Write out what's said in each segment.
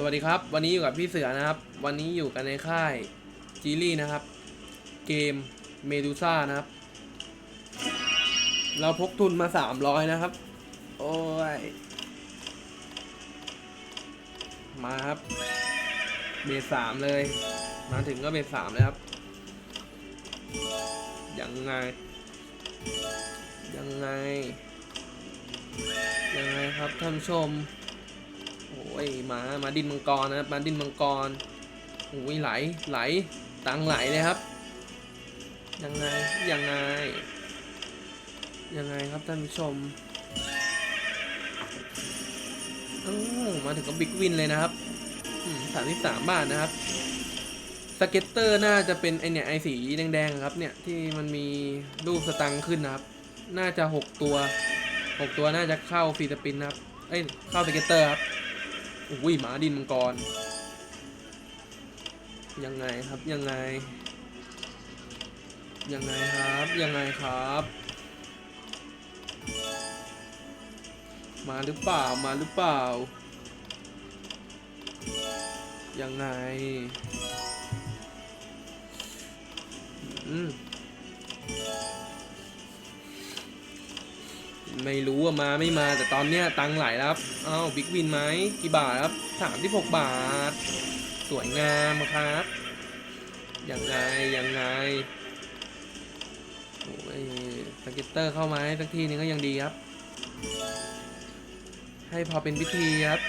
สวัสดีครับ วันนี้อยู่กับพี่เสือนะครับ วันนี้อยู่กันในค่ายจีลี่นะครับ เกมเมดูซ่านะครับ เราพกทุนมา300นะครับ โอ้ย มาครับ เบสสามเลย มาถึงก็เบสสามเลยครับ ยังไง ยังไง ยังไงครับท่านผู้ชม โอ้ยมามาดินมังกรนะครับมาดินมังกรโอ้ยไหลไหลตังไหลเลยครับ ยังไงยังไง ยังไงครับท่านผู้ชมมาถึงก็บิ๊กวินเลยนะครับสามสิบสามบาทนะครับ สเก็ตเตอร์น่าจะเป็นไอเนี่ยไอสีแดงๆครับเนี่ยที่มันมีรูปสตังค์ขึ้นนะครับ น่าจะหกตัวหกตัวน่าจะเข้าฟรีสปินนะครับ เอ้ย เข้าสเก็ตเตอร์ครับ อุ้ยหมาดินมังกร ยังไงครับยังไง ยังไงครับยังไงครับ มาหรือเปล่ามาหรือเปล่า ยังไง อืม ไม่รู้ว่ามาไม่มาแต่ตอนเนี้ยตังค์ไหลแล้วครับอ้าวบิ๊กวินไหมกี่บาทครับสามที่หกบาท สวยงามครับยังไงยังไงโอ้ยสเก็ตเตอร์เข้ามาให้สักทีนึงก็ยังดีครับ ให้พอเป็นพิธีครับ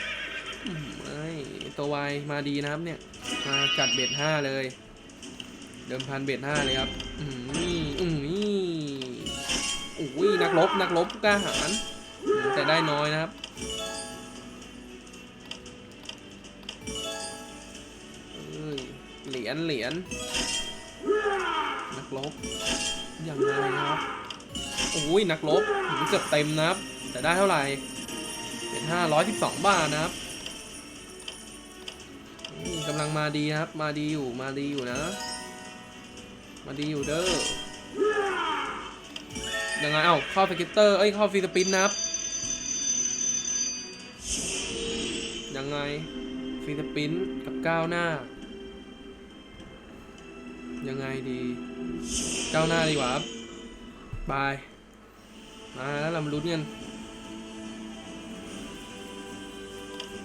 อืมเอ้ยตัววายมาดีนะครับเนี่ย มาจัดเบ็ดห้าเลย เดิมพันเบ็ดห้าเลยครับ อืมนี่อืมือนักรบนักรบกล้าหาญแต่ได้น้อยนะครับเหรียญเหรียญนักรบยังไงครับโอ้ยนักรบหืมเกือบเต็มนะครับ แต่ได้เท่าไหร่เป็นห้าร้อยสิบสองบาทนะครับกำลังมาดีนะครับ มาดีอยู่มาดีอยู่นะ มาดีอยู่เด้อ ยังไงเอ้าเข้าสก็ตเตอร์ เอ้ย เข้าฟีสปินนะครับ ยังไงฟีสปินกับก้าวหน้า ยังไงดี ก้าวหน้าดีกว่าครับบาย มาแล้วเรามาลุ้นกัน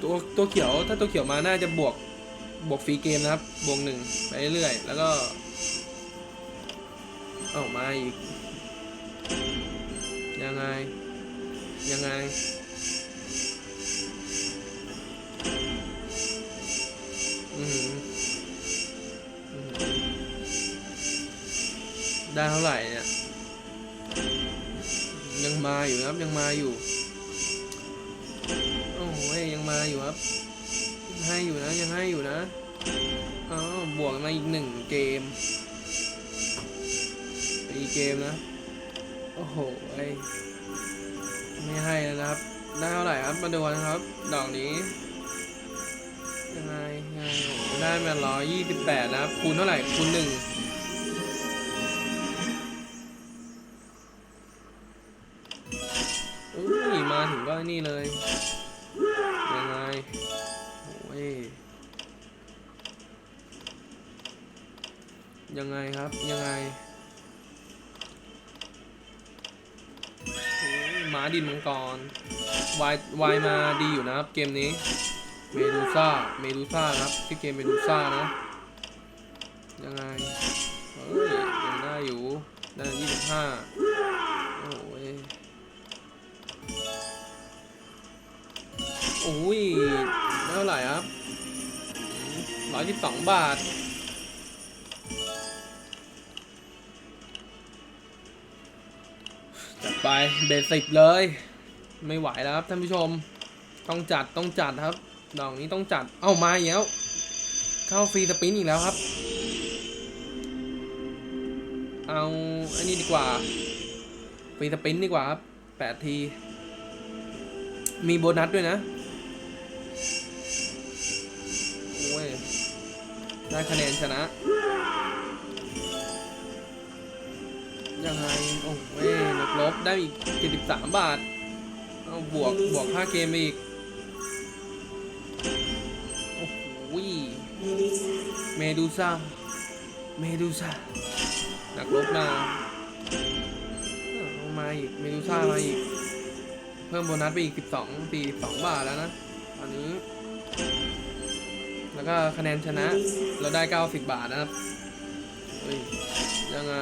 ตัวตัวเขียวถ้าตัวเขียวมาน่าจะบวกบวกฟรีเกมนะครับ บวกหนึ่งไปเรื่อยแล้วก็ เอ้ามาอีก ยังไง ยังไง อืมได้เท่าไหร่เนี่ย ยังมาอยู่ครับ ยังมาอยู่ โอ้ยยังมาอยู่ครับ ให้อยู่นะ ยังให้อยู่นะอ๋อบวกมาอีกหนึ่งเกมอีกเกมนะ โอ้โหไอ้ไม่ให้แล้วนะครับ ได้เท่าไหร่ครับมาดูกันครับ ดอกนี้ยังไงยังไงโอ้โหได้มาร้อยยี่สิบแปดนะครับ คูณเท่าไหร่คูณหนึ่งอุ้ยมาถึงก็นี่เลยยังไงโอ้ยยังไงครับยังไง มาดินมังกรวายวายมาดีอยู่นะครับ เกมนี้ เมดูซ่า เมดูซ่าครับที่เกมเมดูซ่านะ ยังไงเฮ้ยยังได้อยู่ ได้ยี่สิบห้าโอ้ยโอ้ยได้เท่าไหร่ครับร้อยสิบสองบาท ไปเบสิกเลย ไม่ไหวแล้วครับท่านผู้ชม ต้องจัดต้องจัดครับ ดอกนี้ต้องจัด เอ้ามาอีกแล้ว เข้าฟรีสปินอีกแล้วครับ เอาอันนี้ดีกว่าฟรีสปินดีกว่าครับแปดที มีโบนัสด้วยนะโอ้ยได้คะแนนชนะ ยังไง โอ้ยนักลบได้อีก73บาท เอาบวก บวกค่าเกมไปอีก โอ้โหเมดูซ่า เมดูซ่า นักรบมาเอามาอีก เมดูซ่ามาอีก เพิ่มโบนัสไปอีก 12 42 บาทแล้วนะ ตอนนี้ แล้วก็คะแนนชนะ เราได้ 90 บาทนะครับ เฮ้ย ยังไง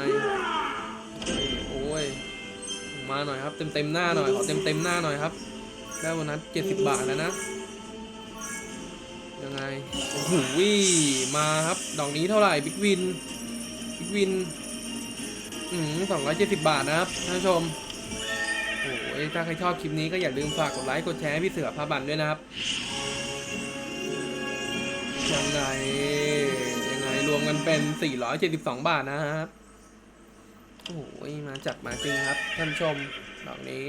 มาหน่อยครับ เต็มเต็มหน้าหน่อยขอเต็มเต็มหน้าหน่อยครับ ได้โบนัส70บาทแล้วนะ ยังไงโอ้โหมาครับ ดอกนี้เท่าไหร่บิ๊กวินบิ๊กวินอืมสองร้อยเจ็ดสิบบาทนะครับท่านผู้ชมโอ้ยถ้าใครชอบคลิปนี้ก็อย่าลืมฝากกดไลค์กดแชร์ให้พี่เสือพาบันด้วยนะครับ ยังไงยังไงรวมกันเป็น 472 บาทนะครับ โอ้ยมาจับมาจริงครับ ท่านชมดอกนี้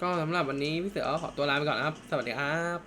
ก็สำหรับวันนี้พี่เสือขอตัวลาไปก่อนนะครับ สวัสดีครับ